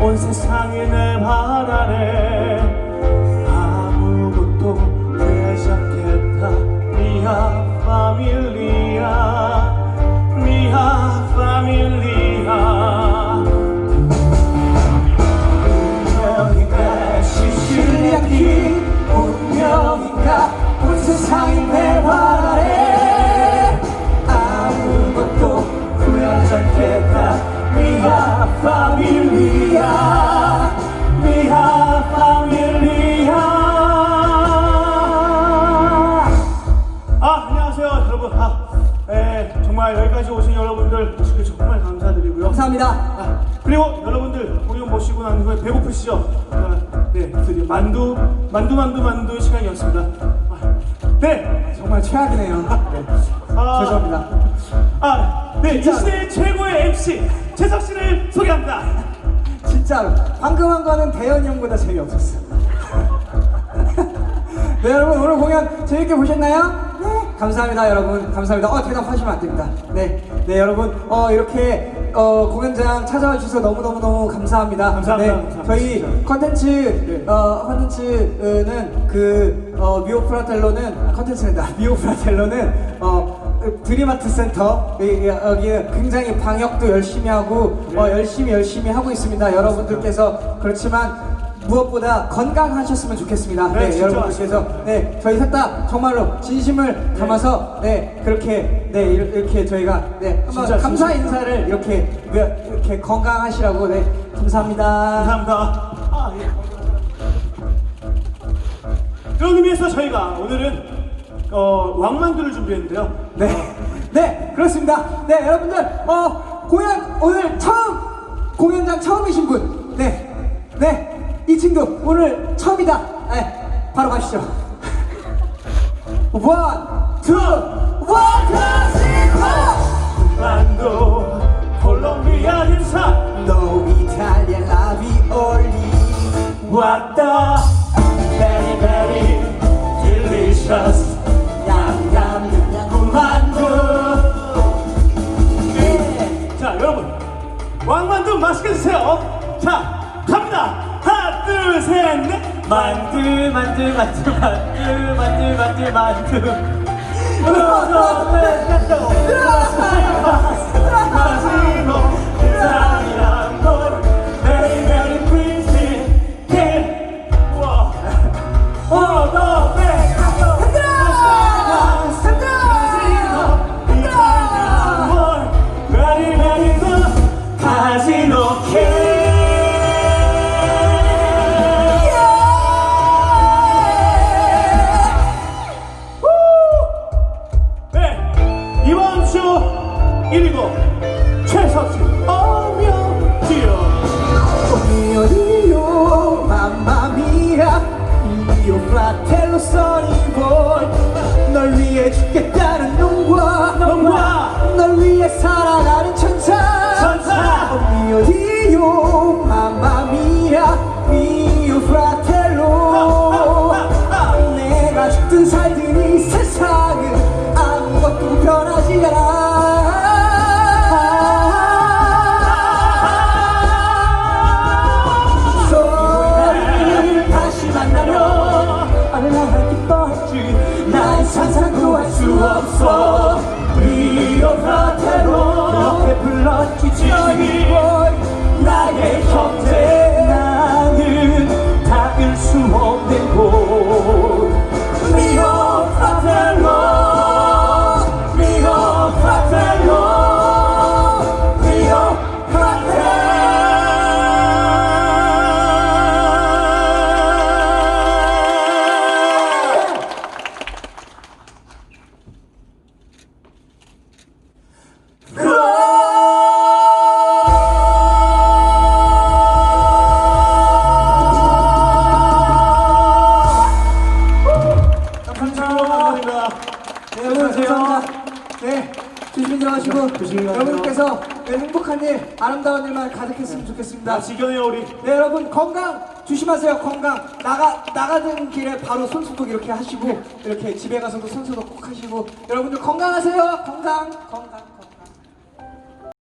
온 세상이 내 발 아래 오신 여러분들 정말 감사드리고요 감사합니다. 아, 그리고 여러분들 공연 보시고 난 후에 배고프시죠? 아, 네, 드디어 만두, 만두, 만두, 만두 시간이었습니다. 아, 네, 정말 최악이네요. 네. 아, 죄송합니다. 아, 네, 이 진짜. 시대의 최고의 MC 재석 씨를 소개합니다. 진짜로 방금 한 거는 대현이 형보다 재미없었어. 네 여러분 오늘 공연 재밌게 보셨나요? 네 감사합니다 여러분 감사합니다. 어 대답하시면 안 됩니다. 네, 네 여러분 어 이렇게 어 공연장 찾아와 주셔서 너무 너무 너무 감사합니다. 감사합니다. 네, 감사합니다. 저희. 컨텐츠 어 컨텐츠는 그 어, 미오 프라텔로는 아, 컨텐츠입니다. 미오 프라텔로는 어 드림아트 센터 이- 이- 여기 굉장히 방역도 열심히 하고 어, 열심히 열심히 하고 있습니다. 여러분들께서 그렇지만 무엇보다 건강하셨으면 좋겠습니다. 네, 네, 진짜 여러분들께서 네 저희 셋 다 정말로 진심을 담아서 네 그렇게 네 이렇- 이렇게 저희가 네 한번 진짜, 감사 진짜. 인사를 이렇게 네, 이렇게 건강하시라고 네 감사합니다. 감사합니다. 아, 예. 그런 의미에서 저희가 오늘은 어, 왕만두를 준비했는데요. 네, 네, 그렇습니다. 네, 여러분들, 어, 공연, 오늘 처음, 공연장 처음이신 분, 네, 네, 이 친구, 오늘 처음이다. 네, 바로 가시죠. 원, 투, 원, 투, 쓰리, 포! 셋, 넷. 만두, 만두, 만두, 만두, 만두, 만두, 만두. 마시고 1위고 최석씨 어명지요 mia, io fratello sono in voi. 널 위해 죽겠다는 놈과 놈과 널 위해 살아가는 천사. 천사. Oh Dio, mamma mia, mio fratello. 내가 죽든 살든 상상도 네, 여러분 감사합니다. 네, 조심히 들어가시고 조심히 가세요. 여러분께서 네, 행복한 일, 아름다운 일만 가득했으면 좋겠습니다. 나 지겨네요 우리. 네, 여러분 건강 조심하세요. 건강 나가 나가는 길에 바로 손소독 이렇게 하시고 이렇게 집에 가서도 손소독 꼭 하시고 여러분들 건강하세요. 건강, 건강.